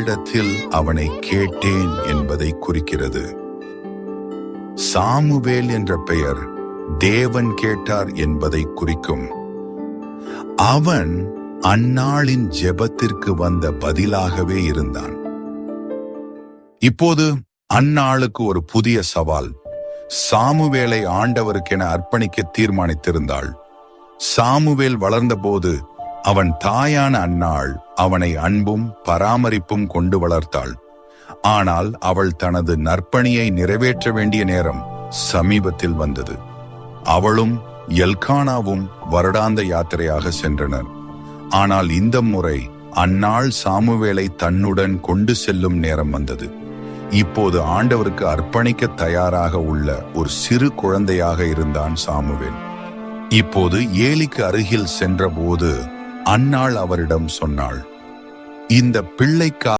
இடத்தில் அவனை கேட்டேன் என்பதை குறிக்கிறது. சாமுவேல் என்ற பெயர் தேவன் கேட்டார் என்பதை குறிக்கும். அவன் அந்நாளின் ஜெபத்திற்கு வந்த பதிலாகவே இருந்தான். இப்போது அந்நாளுக்கு ஒரு புதிய சவால். சாமுவேலை ஆண்டவருக்கென அர்ப்பணிக்க தீர்மானித்திருந்தாள். சாமுவேல் வளர்ந்தபோது அவன் தாயான அன்னாள் அவனை அன்பும் பராமரிப்பும் கொண்டு வளர்த்தாள். ஆனால் அவள் தனது நற்பணியை நிறைவேற்ற வேண்டிய நேரம் சமீபத்தில் வந்தது. அவளும் எல்கானாவும் வருடாந்த யாத்திரையாக சென்றனர். ஆனால் இந்த முறை அந்நாள் சாமுவேலை தன்னுடன் கொண்டு செல்லும் நேரம் வந்தது. இப்போது ஆண்டவருக்கு அர்ப்பணிக்க தயாராக உள்ள ஒரு சிறு குழந்தையாக இருந்தான் சாமுவேல். இப்போது ஏலிக்கு அருகில் சென்றபோது அன்னாள் அவரிடம் சொன்னாள் இந்த பிள்ளைக்கா